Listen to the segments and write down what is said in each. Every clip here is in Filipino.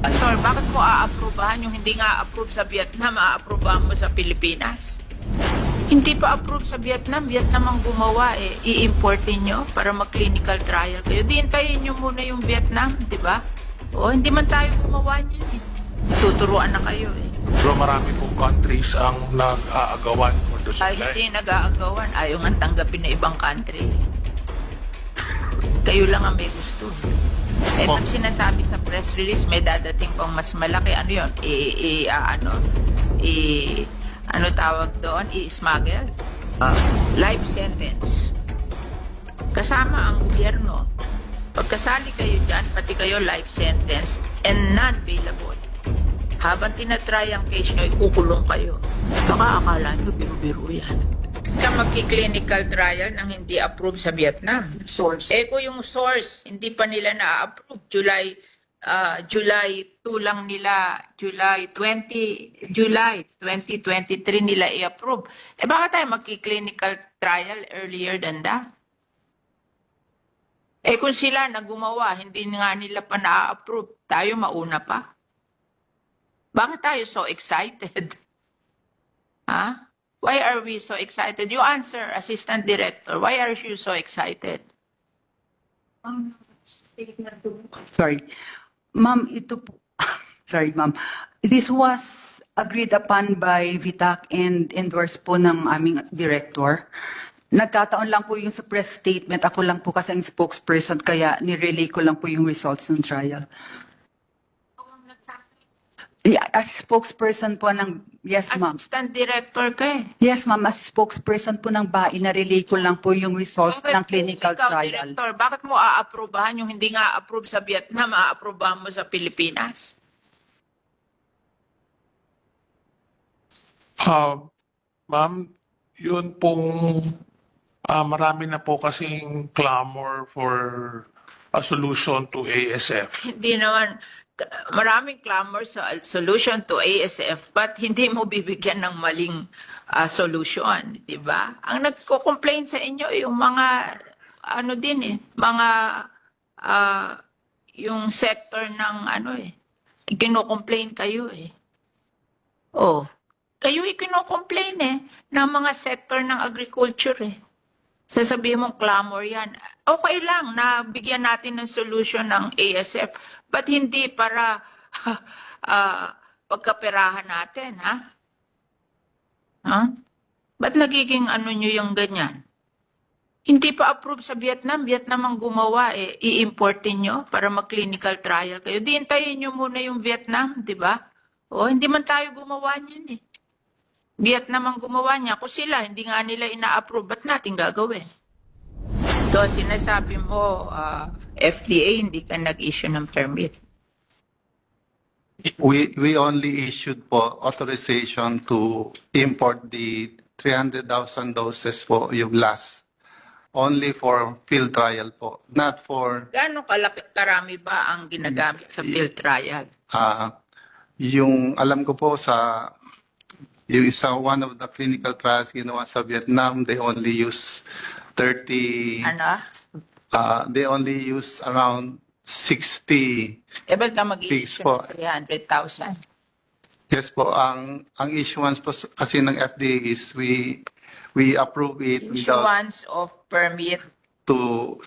Sir, bakit mo aaprubahan yung hindi nga approve sa Vietnam, aaprubahan mo sa Pilipinas? Hindi pa approve sa Vietnam. Vietnam ang gumawa eh. I-importin nyo para mag-clinical trial kayo. Di hintayin nyo muna yung Vietnam, di ba? O, hindi man tayo gumawa niyan eh. Tuturuan na kayo eh. Pero marami pong countries ang nag-aagawan the Ay, supply. hindi nag-aagawan. Ayaw nga tanggapin na ibang country. Kayo lang ang may gusto. Eh, pag sinasabi sa press release, may dadating pang mas malaki. Ano yun? I, i, ah, ano? I, ano tawag doon? I-smuggle? Ah, life sentence. Kasama ang gobyerno. Pagkasali kayo dyan, pati kayo life sentence and non-bailable. Habang tinatry ang case nyo, ikukulong kayo. Baka akala nyo, biro-biro yan. Ka magki-clinical trial nang hindi approve sa Vietnam. Source. Eh kung yung source, hindi pa nila na-approve. July, ah, July 2 lang nila, July 20, July 2023 nila i-approve. Eh baka tayo magki-clinical trial earlier than that? Eh kung sila na gumawa, hindi nga nila pa na-approve, tayo mauna pa. Bakit tayo so excited? Ha? Why are we so excited? You answer, Assistant Director. Why are you so excited? Sorry. Ma'am, ito po. Sorry, ma'am. This was agreed upon by VITAC and endorsed po ng aming director. Nagkataon lang po yung sa press statement. Ako lang po kasi ang spokesperson kaya nirelay ko lang po yung results ng trial. Yeah, as spokesperson po ng, yes ma'am. Assistant Director ka eh. Yes ma'am, as spokesperson po ng BAI, na-relay ko lang po yung results Bakit ng clinical ikaw, trial. Director, bakit mo aaprubahan yung hindi nga approve sa Vietnam, aaprubahan mo sa Pilipinas? Ah, ma'am, yun pong ah, marami na po kasing clamor for a solution to ASF. Hindi naman, maraming clamor sa solution to ASF, but hindi mo bibigyan ng maling ah, solution, di ba? Ang nagko-complain sa inyo, yung mga, ano din eh, mga, ah, yung sector ng ano eh, kino-complain kayo eh. Oh, kayo ikino-complain eh, ng mga sector ng agriculture eh. Sasabihin mong clamor yan. Okay lang na bigyan natin ng solution ng ASF. But hindi para ah, pagkaperahan natin, ha? Ha? Ba't nagiging ano nyo yung ganyan? Hindi pa approve sa Vietnam. Vietnam ang gumawa eh. I-importin nyo para mag-clinical trial kayo. Di hintayin nyo muna yung Vietnam, di ba? O, hindi man tayo gumawa niyan eh. Vietnam ang gumawa niya. Kung sila, hindi nga nila ina-approve, ba't natin gagawin? So, sinasabi mo, ah, FDA, hindi ka nag-issue ng permit. We, we only issued po authorization to import the 300,000 doses po yung last. Only for field trial po, not for Gano'ng kalaki, karami ba ang ginagamit sa field trial? ah yung alam ko po sa yung isa one of the clinical trials ginawa sa Vietnam, they only use 30 Ano? ah they only use around 60 Eh, ba't ka po. ng 300,000? Yes po, ang ang issuance po s- kasi ng FDA is we we approve it without Issuance of permit to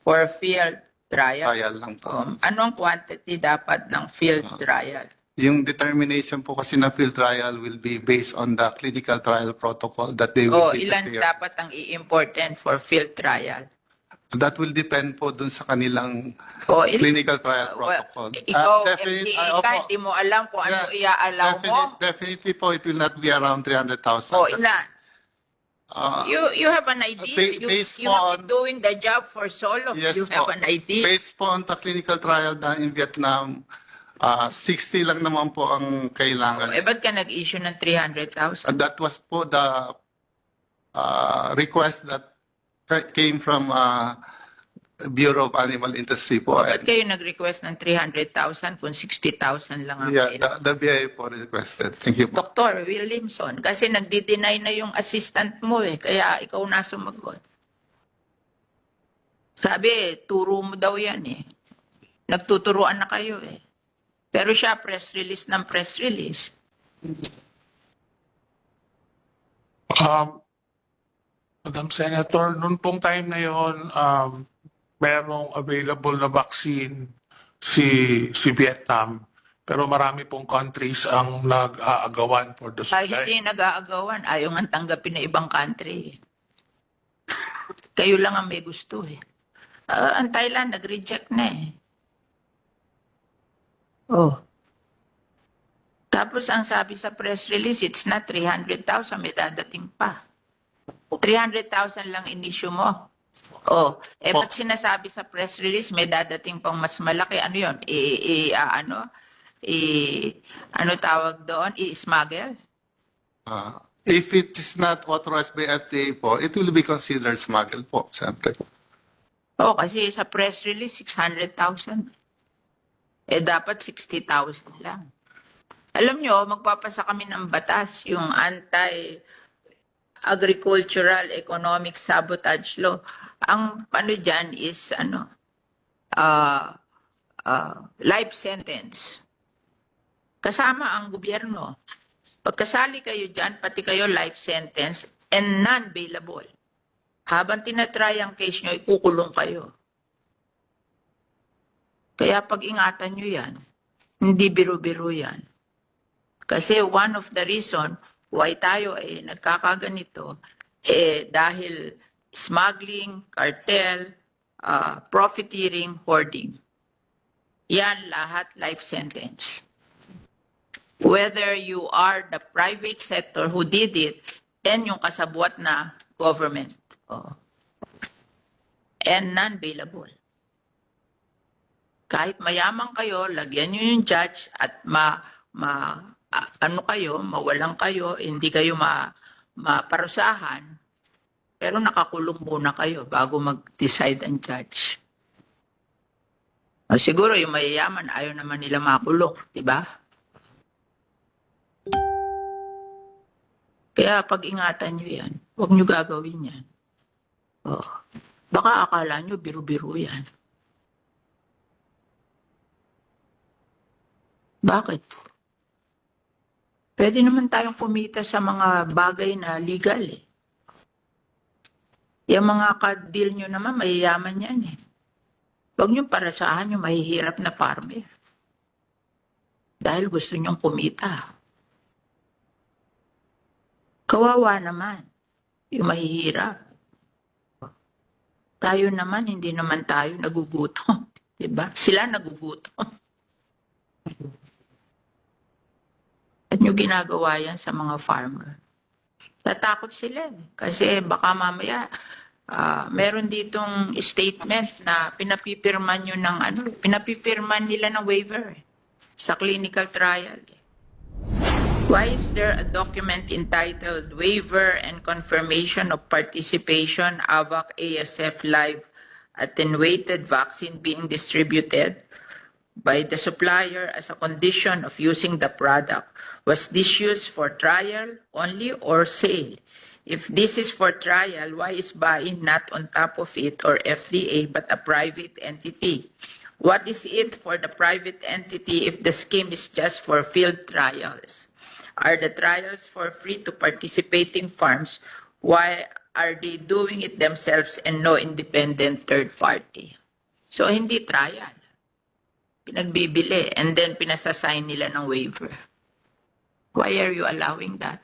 for field trial. trial lang po. Um, anong quantity dapat ng field trial? Yung determination po kasi ng field trial will be based on the clinical trial protocol that they will O be ilan prepared. dapat ang i-important for field trial? That will depend po dun sa kanilang O il- clinical trial well, protocol. ikaw, Ah, definite- FDA ah, ka, opo. hindi mo alam kung ano Yeah, i-allow mo. definite- Definitely po, it will not be around 300,000. O ilan? ah, You you have an idea. ba- you based you have been doing the job for so long. Yes you po. have an idea. Based po on the clinical trial done in Vietnam, ah 60 lang naman po ang kailangan. Eh, ba't ka nag-issue ng 300,000? And that was po the uh, request that came from uh, Bureau of Animal Industry po. Ba't kayo nag-request ng 300,000 kung 60,000 lang ang Yeah, kailangan? the, the BIA po requested. Thank you po. Dr. Williamson, kasi nagdi-deny na yung assistant mo eh, kaya ikaw na sumagot. Sabi, turo mo daw yan eh. Nagtuturuan na kayo eh. Pero siya press release ng press release. Um, Madam Senator, noon pong time na yon, um, merong available na vaccine si si Vietnam. Pero marami pong countries ang nag-aagawan for the Ay, supply. hindi nag-aagawan. Ayaw nga tanggapin na ibang country. Kayo lang ang may gusto eh. Ah, ang Thailand, nag-reject na eh. Oh. Tapos ang sabi sa press release, it's not 300,000, may dadating pa. 300,000 lang in-issue mo. Oh, eh ba't sinasabi sa press release may dadating pang mas malaki? Ano 'yon? I, i ah, ano? I ano tawag doon? I-smuggle? Ah, if it is not authorized by FDA po, it will be considered smuggle po, siyempre po. Oh, kasi sa press release 600,000. Eh dapat 60,000 lang. Alam nyo, magpapasa kami ng batas, yung anti-agricultural economic sabotage law. Ang ano dyan is ano, ah ah, life sentence. Kasama ang gobyerno. Pagkasali kayo dyan, pati kayo life sentence and non-bailable. Habang tinatry ang case nyo, ikukulong kayo. Kaya pag-ingatan nyo yan, hindi biro-biro yan. Kasi one of the reason why tayo ay nagkakaganito, eh dahil smuggling, cartel, ah, profiteering, hoarding. Yan lahat life sentence. Whether you are the private sector who did it and yung kasabwat na government. Oh. And non-bailable. Kahit mayaman kayo, lagyan nyo yung judge at ma, ma ano kayo, mawalan kayo, hindi kayo ma, maparusahan, pero nakakulong muna kayo bago mag-decide ang judge. O, siguro yung mayayaman, ayaw naman nila makulong, di ba? Kaya pag-ingatan nyo yan, huwag nyo gagawin yan. Oh. Baka akala nyo biro-biro yan. Bakit? Pwede naman tayong kumita sa mga bagay na legal eh. Yung mga ka-deal nyo naman, mayayaman yan eh. Huwag nyo parasahan yung mahihirap na farmer. Dahil gusto nyong kumita. Kawawa naman yung mahihirap. Tayo naman, hindi naman tayo nagugutom. Diba? Sila nagugutom. Nyo ginagawa yan sa mga farmer. Tatakot sila eh. Kasi baka mamaya ah, meron ditong statement na pinapipirman nyo ng ano, pinapipirman nila ng waiver eh, sa clinical trial. eh. Why is there a document entitled Waiver and Confirmation of Participation AVAC ASF Live Attenuated Vaccine being distributed by the supplier as a condition of using the product? Was this used for trial only or sale? If this is for trial, why is buying not on top of it or FDA but a private entity? What is it for the private entity if the scheme is just for field trials? Are the trials for free to participating farms? Why are they doing it themselves and no independent third party? So, hindi trial. Pinagbibili and then pinasasign nila ng waiver. Why are you allowing that?